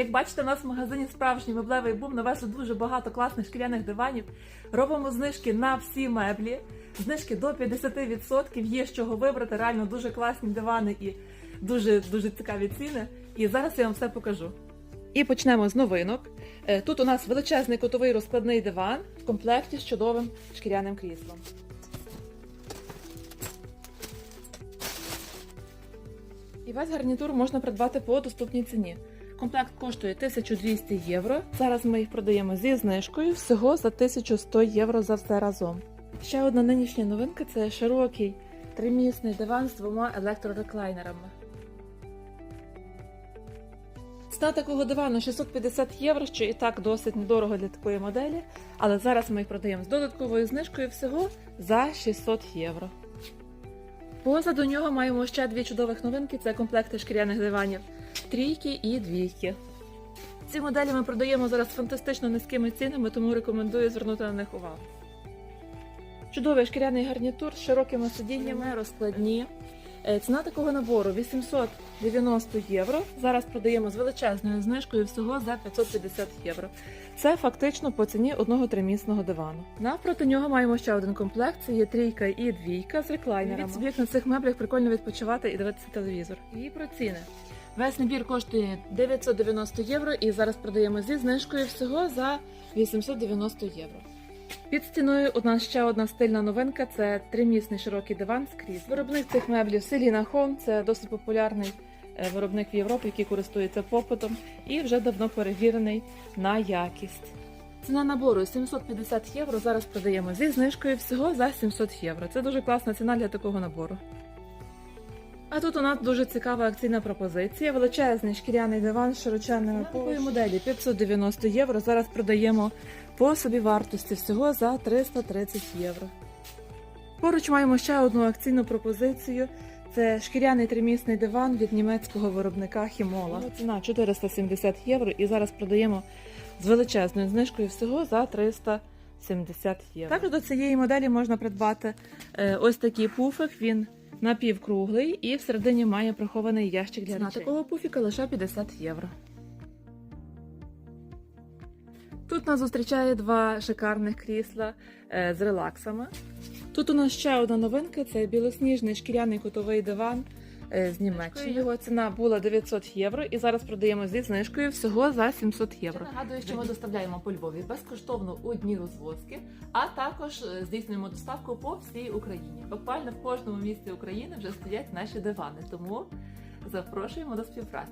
Як бачите, у нас в магазині справжній меблевий бум навезли дуже багато класних шкіряних диванів. Робимо знижки на всі меблі. Знижки до 50%. Є з чого вибрати. Реально дуже класні дивани і дуже дуже цікаві ціни. І зараз я вам все покажу. І почнемо з новинок. Е, Тут у нас величезний котовий розкладний диван в комплекті з чудовим шкіряним кріслом. І весь гарнітур можна придбати по доступній ціні. Комплект коштує 1200 євро. Зараз ми їх продаємо зі знижкою всього за 1100 євро за все разом. Ще одна нинішня новинка це широкий тримісний диван з двома електрореклайнерами. Ціна такого дивану 650 євро, що і так досить недорого для такої моделі, але зараз ми їх продаємо з додатковою знижкою всього за 600 євро. Позаду нього маємо ще дві чудових новинки: це комплекти шкіряних диванів трійки і двійки. Ці моделі ми продаємо зараз фантастично низькими цінами, тому рекомендую звернути на них увагу. Чудовий шкіряний гарнітур з широкими сидіннями, розкладні. Е, Ціна такого набору 890 євро. Зараз продаємо з величезною знижкою всього за 550 євро. Це фактично по ціні одного тримісного дивану. Навпроти нього маємо ще один комплект. Це є трійка і двійка з реклайнерами. Від собі на цих меблях прикольно відпочивати і дивитися телевізор. І про ціни. Весь набір коштує 990 євро і зараз продаємо зі знижкою всього за 890 євро. Під стіною у нас ще одна стильна новинка це тримісний широкий диван кріслом. Виробник цих меблів Селіна Home, це досить популярний е, виробник в Європі, який користується попитом і вже давно перевірений на якість. Ціна набору 750 євро. Зараз продаємо зі знижкою всього за 700 євро. Це дуже класна ціна для такого набору. А тут у нас дуже цікава акційна пропозиція. Величезний шкіряний диван з широченними такої моделі 590 євро. Зараз продаємо по собі вартості всього за 330 євро. Поруч маємо ще одну акційну пропозицію. Це шкіряний тримісний диван від німецького виробника Хімола. Ціна 470 євро і зараз продаємо з величезною знижкою всього за 370 євро. Також до цієї моделі можна придбати е, ось такий пуфик. Він напівкруглий і всередині має прихований ящик для Ціна речей. такого пуфіка лише 50 євро. Тут нас зустрічає два шикарних крісла е, з релаксами. Тут у нас ще одна новинка це білосніжний шкіряний кутовий диван з Німеччини. Його ціна була 900 євро і зараз продаємо зі знижкою всього за 700 євро. Я нагадую, що ми доставляємо по Львові безкоштовно у дні розвозки, а також е, здійснюємо доставку по всій Україні. Буквально в кожному місті України вже стоять наші дивани, тому запрошуємо до співпраці.